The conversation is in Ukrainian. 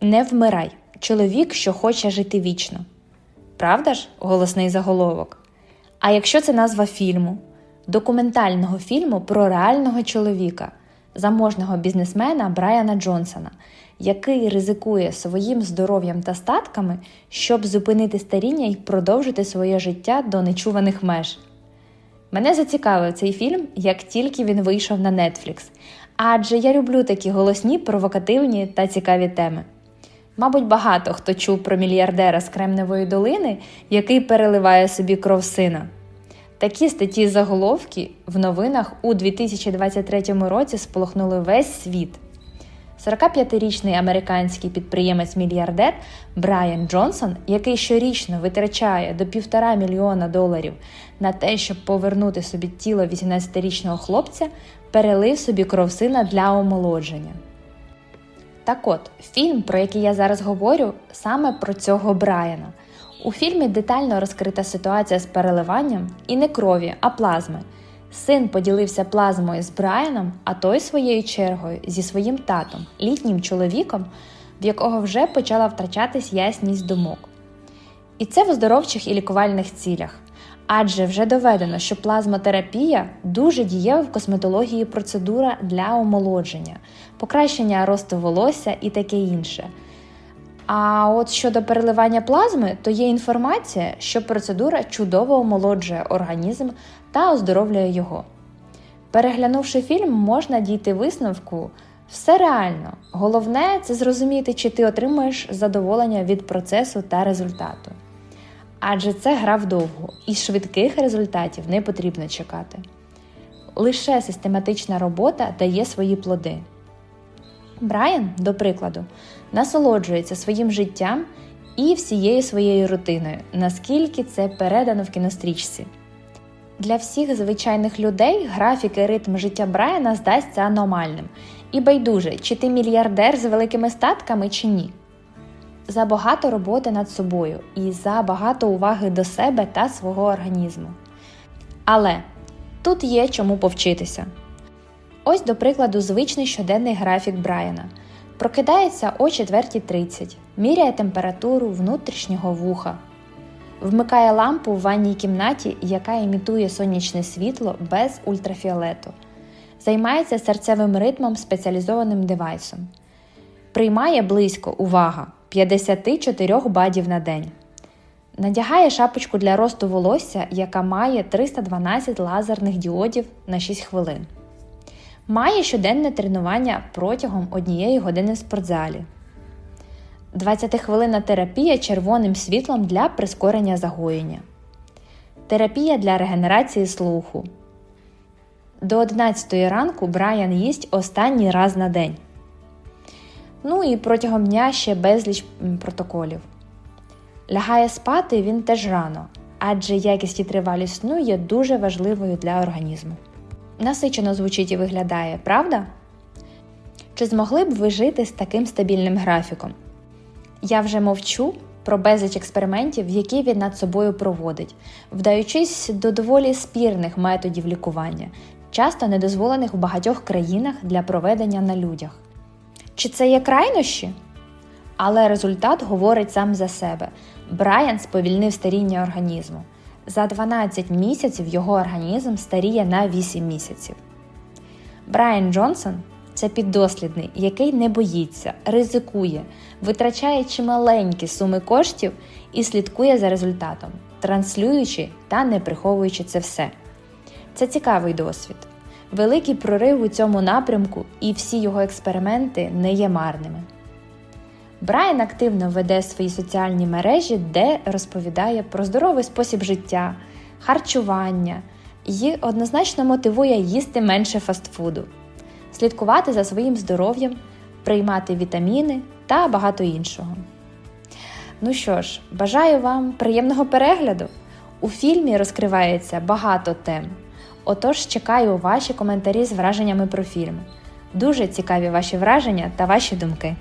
Не вмирай. Чоловік, що хоче жити вічно. Правда ж? голосний заголовок. А якщо це назва фільму, документального фільму про реального чоловіка, заможного бізнесмена Брайана Джонсона, який ризикує своїм здоров'ям та статками, щоб зупинити старіння і продовжити своє життя до нечуваних меж. Мене зацікавив цей фільм, як тільки він вийшов на Netflix, адже я люблю такі голосні, провокативні та цікаві теми. Мабуть, багато хто чув про мільярдера з Кремневої долини, який переливає собі кров сина. Такі статті заголовки в новинах у 2023 році сполохнули весь світ. 45-річний американський підприємець-мільярдер Брайан Джонсон, який щорічно витрачає до півтора мільйона доларів на те, щоб повернути собі тіло 18-річного хлопця, перелив собі кров сина для омолодження. Так от, фільм, про який я зараз говорю, саме про цього Брайана. У фільмі детально розкрита ситуація з переливанням і не крові, а плазми. Син поділився плазмою з Брайаном, а той своєю чергою зі своїм татом, літнім чоловіком, в якого вже почала втрачатись ясність думок. І це в оздоровчих і лікувальних цілях. Адже вже доведено, що плазмотерапія дуже дієва в косметології процедура для омолодження, покращення росту волосся і таке інше. А от щодо переливання плазми, то є інформація, що процедура чудово омолоджує організм та оздоровлює його. Переглянувши фільм, можна дійти висновку все реально. Головне це зрозуміти, чи ти отримуєш задоволення від процесу та результату. Адже це гра вдовго, і швидких результатів не потрібно чекати. Лише систематична робота дає свої плоди. Брайан, до прикладу, насолоджується своїм життям і всією своєю рутиною, наскільки це передано в кінострічці. Для всіх звичайних людей графік і ритм життя Брайана здасться аномальним. І байдуже, чи ти мільярдер з великими статками чи ні. Забагато роботи над собою і забагато уваги до себе та свого організму. Але тут є чому повчитися. Ось, до прикладу, звичний щоденний графік Брайана. Прокидається о 4.30, міряє температуру внутрішнього вуха, вмикає лампу в ванній кімнаті, яка імітує сонячне світло без ультрафіолету, займається серцевим ритмом спеціалізованим девайсом, приймає близько увага 54 бадів на день. Надягає шапочку для росту волосся, яка має 312 лазерних діодів на 6 хвилин. Має щоденне тренування протягом однієї години в спортзалі. 20-хвилинна терапія червоним світлом для прискорення загоєння. Терапія для регенерації слуху. До 11 ранку Брайан їсть останній раз на день. Ну і протягом дня ще безліч протоколів. Лягає спати він теж рано, адже якість і тривалість сну є дуже важливою для організму. Насичено звучить і виглядає, правда? Чи змогли б ви жити з таким стабільним графіком? Я вже мовчу про безліч експериментів, які він над собою проводить, вдаючись до доволі спірних методів лікування, часто недозволених у багатьох країнах для проведення на людях. Чи це є крайнощі? Але результат говорить сам за себе. Брайан сповільнив старіння організму. За 12 місяців його організм старіє на 8 місяців. Брайан Джонсон це піддослідний, який не боїться, ризикує, витрачає чималенькі суми коштів і слідкує за результатом, транслюючи та не приховуючи це все. Це цікавий досвід. Великий прорив у цьому напрямку і всі його експерименти не є марними. Брайан активно веде свої соціальні мережі, де розповідає про здоровий спосіб життя, харчування і однозначно мотивує їсти менше фастфуду, слідкувати за своїм здоров'ям, приймати вітаміни та багато іншого. Ну що ж, бажаю вам приємного перегляду! У фільмі розкривається багато тем. Отож, чекаю ваші коментарі з враженнями про фільм. Дуже цікаві ваші враження та ваші думки.